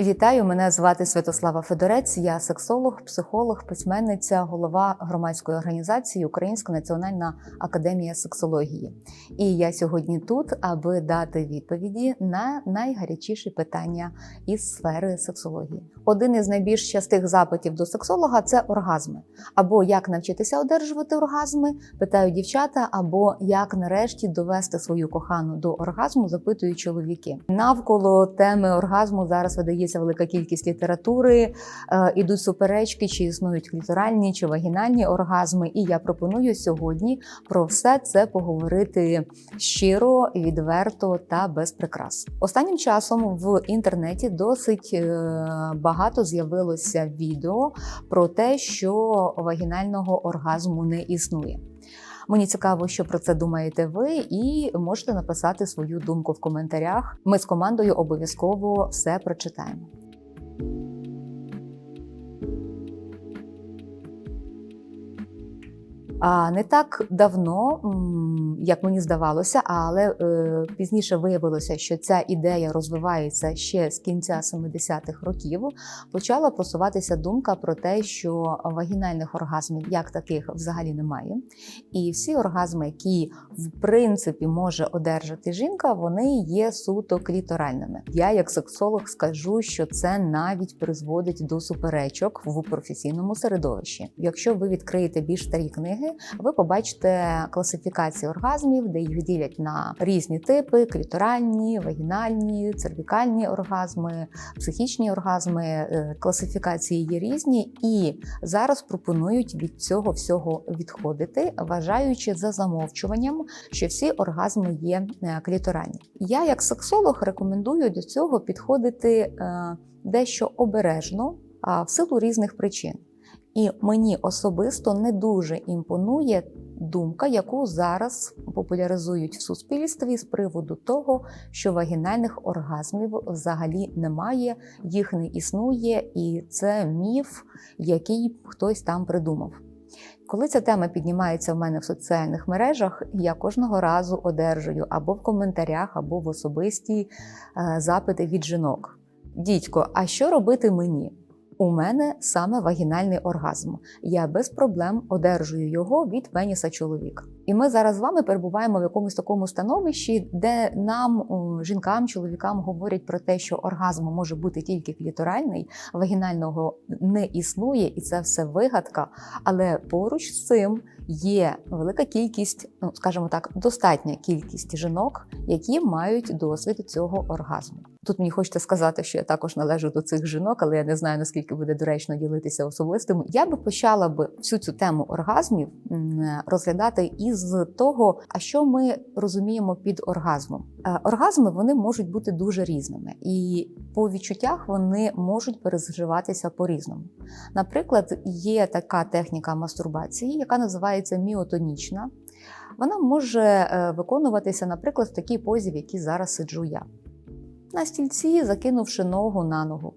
Вітаю, мене звати Святослава Федорець. Я сексолог, психолог, письменниця, голова громадської організації Українська національна академія сексології. І я сьогодні тут, аби дати відповіді на найгарячіші питання із сфери сексології. Один із найбільш частих запитів до сексолога це оргазми. Або як навчитися одержувати оргазми, питають дівчата, або як нарешті довести свою кохану до оргазму, запитують чоловіки. Навколо теми оргазму зараз видається велика кількість літератури, е, ідуть суперечки, чи існують кліторальні чи вагінальні оргазми. І я пропоную сьогодні про все це поговорити щиро, відверто та без прикрас. Останнім часом в інтернеті досить е, багато з'явилося відео про те, що вагінального оргазму не існує. Мені цікаво, що про це думаєте ви, і можете написати свою думку в коментарях. Ми з командою обов'язково все прочитаємо. Не так давно, як мені здавалося, але е, пізніше виявилося, що ця ідея розвивається ще з кінця 70-х років. Почала просуватися думка про те, що вагінальних оргазмів як таких взагалі немає. І всі оргазми, які в принципі може одержати жінка, вони є суто кліторальними. Я, як сексолог, скажу, що це навіть призводить до суперечок в професійному середовищі. Якщо ви відкриєте більш старі книги, ви побачите класифікації оргазмів, де їх ділять на різні типи: кліторальні, вагінальні, цервікальні оргазми, психічні оргазми. Е, Класифікації є різні, і зараз пропонують від цього всього відходити, вважаючи за замовчуванням, що всі оргазми є е, кліторальні. Я, як сексолог, рекомендую до цього підходити е, дещо обережно, а в силу різних причин. І мені особисто не дуже імпонує думка, яку зараз популяризують в суспільстві з приводу того, що вагінальних оргазмів взагалі немає, їх не існує, і це міф, який хтось там придумав. Коли ця тема піднімається в мене в соціальних мережах, я кожного разу одержую або в коментарях, або в особисті е, запити від жінок. Дідько, а що робити мені? У мене саме вагінальний оргазм. Я без проблем одержую його від пеніса чоловіка. І ми зараз з вами перебуваємо в якомусь такому становищі, де нам, жінкам, чоловікам, говорять про те, що оргазм може бути тільки кліторальний, вагінального не існує, і це все вигадка. Але поруч з цим є велика кількість, ну скажімо так, достатня кількість жінок, які мають досвід цього оргазму. Тут мені хочеться сказати, що я також належу до цих жінок, але я не знаю наскільки буде доречно ділитися особистим. Я би почала би всю цю тему оргазмів розглядати із того, а що ми розуміємо під оргазмом. Е, Оргазми вони можуть бути дуже різними, і по відчуттях вони можуть переживатися по-різному. Наприклад, є така техніка мастурбації, яка називається міотонічна. Вона може е, виконуватися, наприклад, в такій позі, в якій зараз сиджу я на стільці, закинувши ногу на ногу.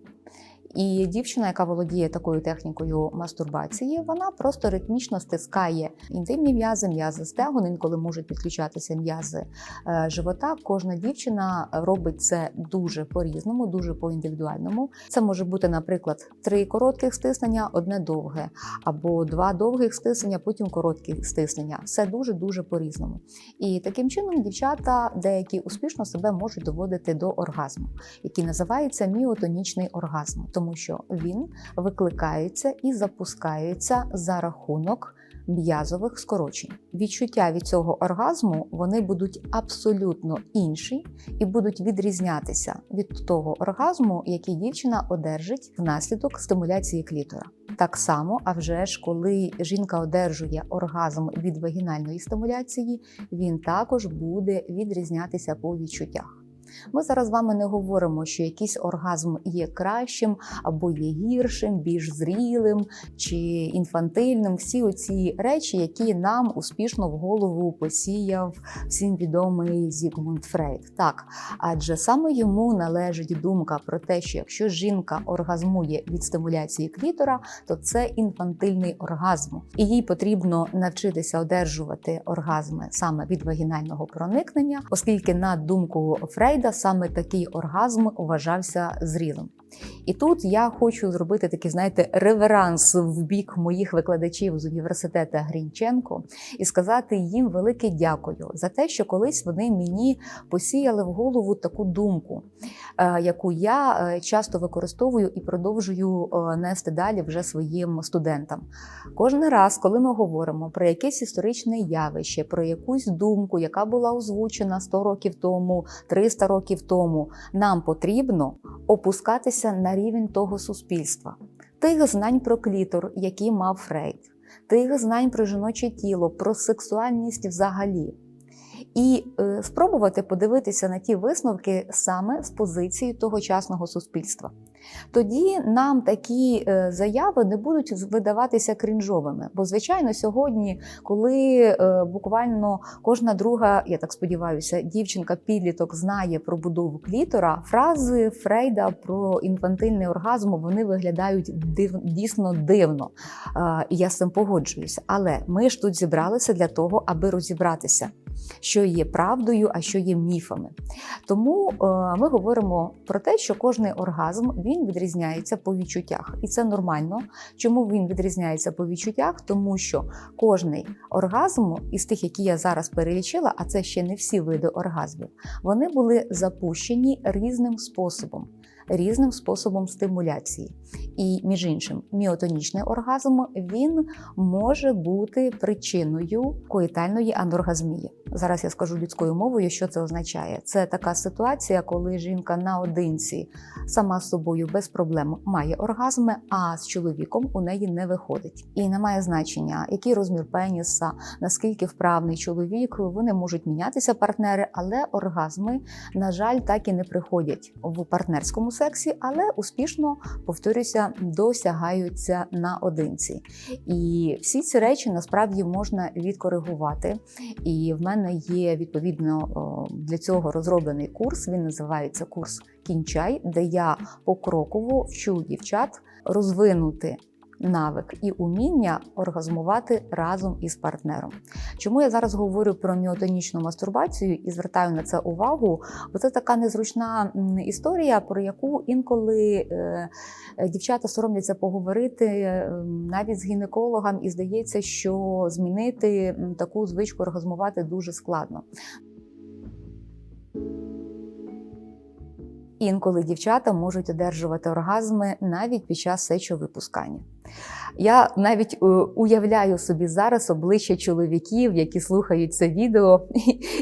І дівчина, яка володіє такою технікою мастурбації, вона просто ритмічно стискає інтимні м'язи, м'язи стегон, інколи можуть підключатися м'язи е, живота. Кожна дівчина робить це дуже по-різному, дуже по-індивідуальному. Це може бути, наприклад, три коротких стиснення, одне довге, або два довгих стиснення, потім короткі стиснення. Все дуже дуже по-різному. І таким чином дівчата деякі успішно себе можуть доводити до оргазму, який називається міотонічний оргазм тому що він викликається і запускається за рахунок м'язових скорочень. Відчуття від цього оргазму вони будуть абсолютно інші і будуть відрізнятися від того оргазму, який дівчина одержить внаслідок стимуляції клітора. Так само, а вже ж, коли жінка одержує оргазм від вагінальної стимуляції, він також буде відрізнятися по відчуттях. Ми зараз з вами не говоримо, що якийсь оргазм є кращим або є гіршим, більш зрілим чи інфантильним. Всі оці речі, які нам успішно в голову посіяв всім відомий Зігмунд Фрейд. Так, адже саме йому належить думка про те, що якщо жінка оргазмує від стимуляції клітора, то це інфантильний оргазм, і їй потрібно навчитися одержувати оргазми саме від вагінального проникнення, оскільки на думку Фрейда саме такий оргазм вважався зрілим. І тут я хочу зробити такий, знаєте, реверанс в бік моїх викладачів з університету Грінченко і сказати їм велике дякую за те, що колись вони мені посіяли в голову таку думку, е, яку я е, часто використовую і продовжую е, нести далі вже своїм студентам. Кожен раз, коли ми говоримо про якесь історичне явище, про якусь думку, яка була озвучена 100 років тому, 300 років тому, нам потрібно опускатися на рівень того суспільства, тих знань про клітор, які мав Фрейд, тих знань про жіноче тіло, про сексуальність взагалі. І е, спробувати подивитися на ті висновки саме з позиції тогочасного суспільства. Тоді нам такі е, заяви не будуть видаватися крінжовими. Бо, звичайно, сьогодні, коли е, буквально кожна друга, я так сподіваюся, дівчинка-підліток знає про будову клітора, фрази Фрейда про інфантильний оргазм вони виглядають див, дійсно дивно. І я з цим погоджуюся. Але ми ж тут зібралися для того, аби розібратися. Що є правдою, а що є міфами. Тому е, ми говоримо про те, що кожний оргазм він відрізняється по відчуттях, і це нормально. Чому він відрізняється по відчуттях? Тому що кожний оргазм із тих, які я зараз перелічила, а це ще не всі види оргазмів, вони були запущені різним способом. Різним способом стимуляції. І, між іншим, міотонічний оргазм він може бути причиною коїтальної аноргазмії. Зараз я скажу людською мовою, що це означає. Це така ситуація, коли жінка наодинці сама з собою без проблем має оргазми, а з чоловіком у неї не виходить. І не має значення, який розмір пеніса, наскільки вправний чоловік, вони можуть мінятися партнери, але оргазми, на жаль, так і не приходять в партнерському сексі, але успішно повторюся, досягаються наодинці. І всі ці речі насправді можна відкоригувати. І в мене є відповідно для цього розроблений курс. Він називається курс Кінчай, де я покроково вчу дівчат розвинути навик і уміння оргазмувати разом із партнером. Чому я зараз говорю про міотонічну мастурбацію і звертаю на це увагу? Бо це така незручна історія, про яку інколи е, дівчата соромляться поговорити навіть з гінекологом, і здається, що змінити таку звичку оргазмувати дуже складно. Інколи дівчата можуть одержувати оргазми навіть під час сечовипускання. Я навіть е, уявляю собі зараз обличчя чоловіків, які слухають це відео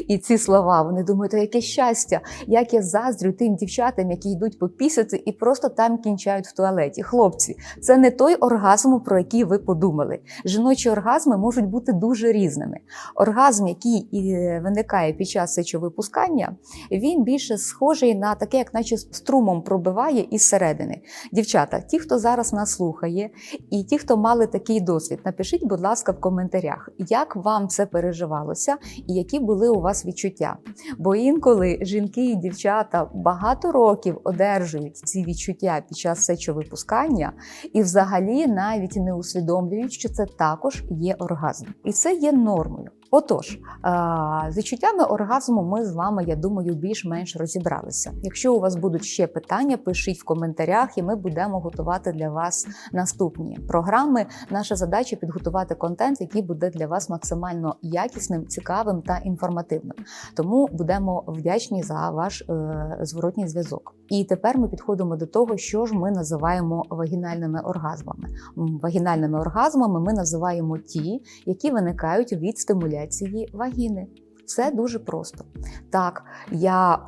і ці слова. Вони думають, яке щастя, як я заздрю тим дівчатам, які йдуть попісити і просто там кінчають в туалеті. Хлопці, це не той оргазм, про який ви подумали. Жіночі оргазми можуть бути дуже різними. Оргазм, який е, виникає під час сечовипускання, він більше схожий на таке, як наче струмом пробиває із середини. Дівчата, ті, хто зараз нас слухає, і ті, хто мали такий досвід, напишіть, будь ласка, в коментарях, як вам це переживалося і які були у вас відчуття. Бо інколи жінки і дівчата багато років одержують ці відчуття під час сечовипускання і взагалі навіть не усвідомлюють, що це також є оргазм. І це є нормою. Отож, з відчуттями оргазму ми з вами, я думаю, більш-менш розібралися. Якщо у вас будуть ще питання, пишіть в коментарях, і ми будемо готувати для вас наступні програми. Наша задача підготувати контент, який буде для вас максимально якісним, цікавим та інформативним. Тому будемо вдячні за ваш е, зворотній зв'язок. І тепер ми підходимо до того, що ж ми називаємо вагінальними оргазмами. Вагінальними оргазмами ми називаємо ті, які виникають від стимуляції вагіни. Все дуже просто. Так, я е,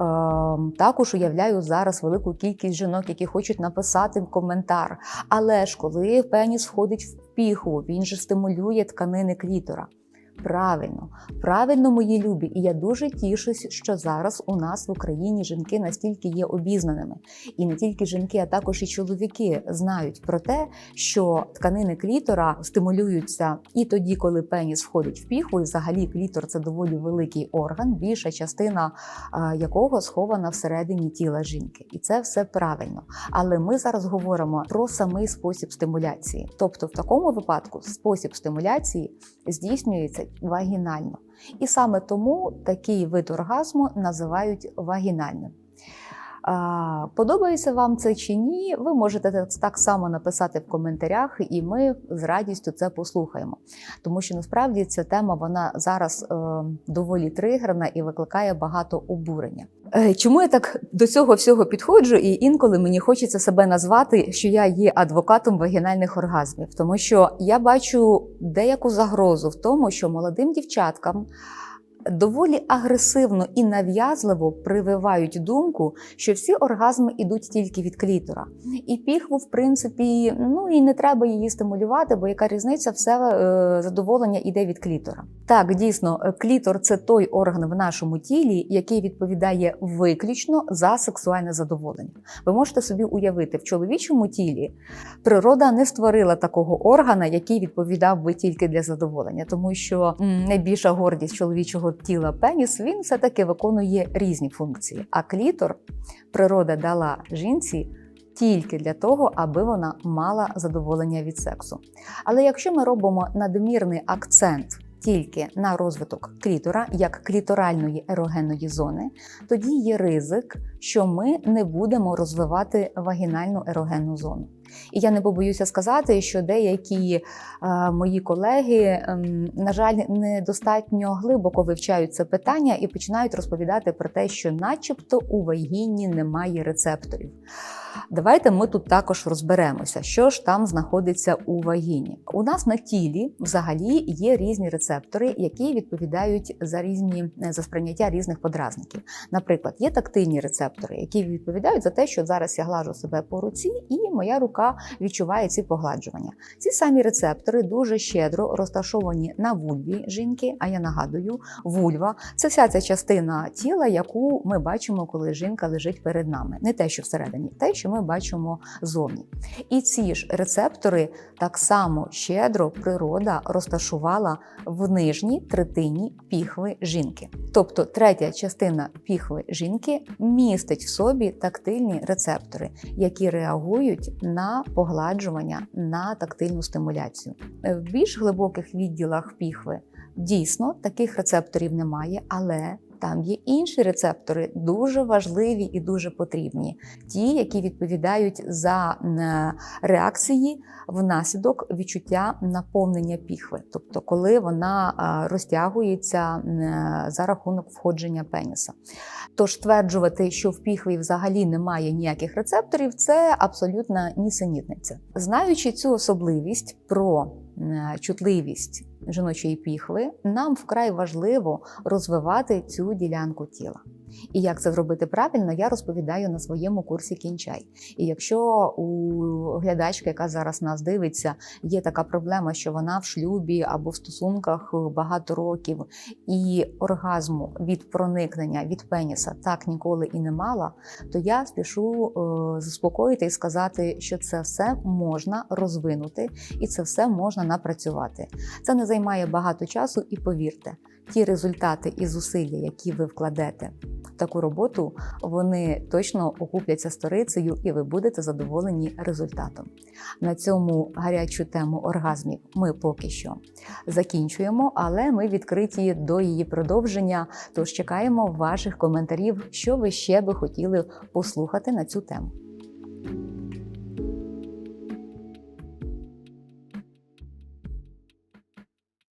також уявляю зараз велику кількість жінок, які хочуть написати коментар. Але ж коли пеніс входить в піху, він же стимулює тканини клітора. Правильно, правильно, мої любі, і я дуже тішусь, що зараз у нас в Україні жінки настільки є обізнаними, і не тільки жінки, а також і чоловіки знають про те, що тканини клітора стимулюються і тоді, коли пеніс входить в піху, і взагалі клітор це доволі великий орган, більша частина якого схована всередині тіла жінки, і це все правильно. Але ми зараз говоримо про самий спосіб стимуляції, тобто в такому випадку спосіб стимуляції здійснюється вагінально. І саме тому такий вид оргазму називають вагінальним. Подобається вам це чи ні? Ви можете так- так само написати в коментарях, і ми з радістю це послухаємо. Тому що насправді ця тема вона зараз е, доволі тригерна і викликає багато обурення. Е, Чому я так до цього всього підходжу? І інколи мені хочеться себе назвати, що я є адвокатом вагінальних оргазмів, тому що я бачу деяку загрозу в тому, що молодим дівчаткам доволі агресивно і нав'язливо прививають думку, що всі оргазми йдуть тільки від клітора. І піхву, в принципі, ну і не треба її стимулювати, бо яка різниця, все е, задоволення йде від клітора. Так, дійсно, клітор це той орган в нашому тілі, який відповідає виключно за сексуальне задоволення. Ви можете собі уявити, в чоловічому тілі природа не створила такого органа, який відповідав би тільки для задоволення, тому що найбільша гордість чоловічого тіла пеніс він все таки виконує різні функції. А клітор природа дала жінці. Тільки для того, аби вона мала задоволення від сексу. Але якщо ми робимо надмірний акцент тільки на розвиток клітора як кліторальної ерогенної зони, тоді є ризик, що ми не будемо розвивати вагінальну ерогенну зону. І я не побоюся сказати, що деякі е, мої колеги, ем, на жаль, недостатньо глибоко вивчають це питання і починають розповідати про те, що, начебто, у вагіні немає рецепторів. Давайте ми тут також розберемося, що ж там знаходиться у вагіні. У нас на тілі взагалі є різні рецептори, які відповідають за різні за сприйняття різних подразників. Наприклад, є тактильні рецептори, які відповідають за те, що зараз я глажу себе по руці, і моя рука відчуває ці погладжування. Ці самі рецептори дуже щедро розташовані на вульві жінки. А я нагадую, вульва це вся ця частина тіла, яку ми бачимо, коли жінка лежить перед нами. Не те, що всередині, те, що ми бачимо зовні. І ці ж рецептори так само щедро природа розташувала в нижній третині піхви жінки. Тобто третя частина піхви жінки містить в собі тактильні рецептори, які реагують на погладжування, на тактильну стимуляцію. В більш глибоких відділах піхви дійсно таких рецепторів немає, але там є інші рецептори, дуже важливі і дуже потрібні. Ті, які відповідають за реакції внаслідок відчуття наповнення піхви, тобто коли вона розтягується за рахунок входження пеніса. Тож стверджувати, що в піхві взагалі немає ніяких рецепторів, це абсолютна нісенітниця. Знаючи цю особливість про чутливість жіночої піхви, нам вкрай важливо розвивати цю ділянку тіла. І як це зробити правильно, я розповідаю на своєму курсі кінчай. І якщо у глядачки, яка зараз нас дивиться, є така проблема, що вона в шлюбі або в стосунках багато років, і оргазму від проникнення від пеніса так ніколи і не мала, то я спішу е, заспокоїти і сказати, що це все можна розвинути і це все можна напрацювати. Це не займає багато часу, і повірте, ті результати і зусилля, які ви вкладете таку роботу, вони точно окупляться сторицею, і ви будете задоволені результатом. На цьому гарячу тему оргазмів ми поки що закінчуємо, але ми відкриті до її продовження. Тож чекаємо ваших коментарів, що ви ще би хотіли послухати на цю тему.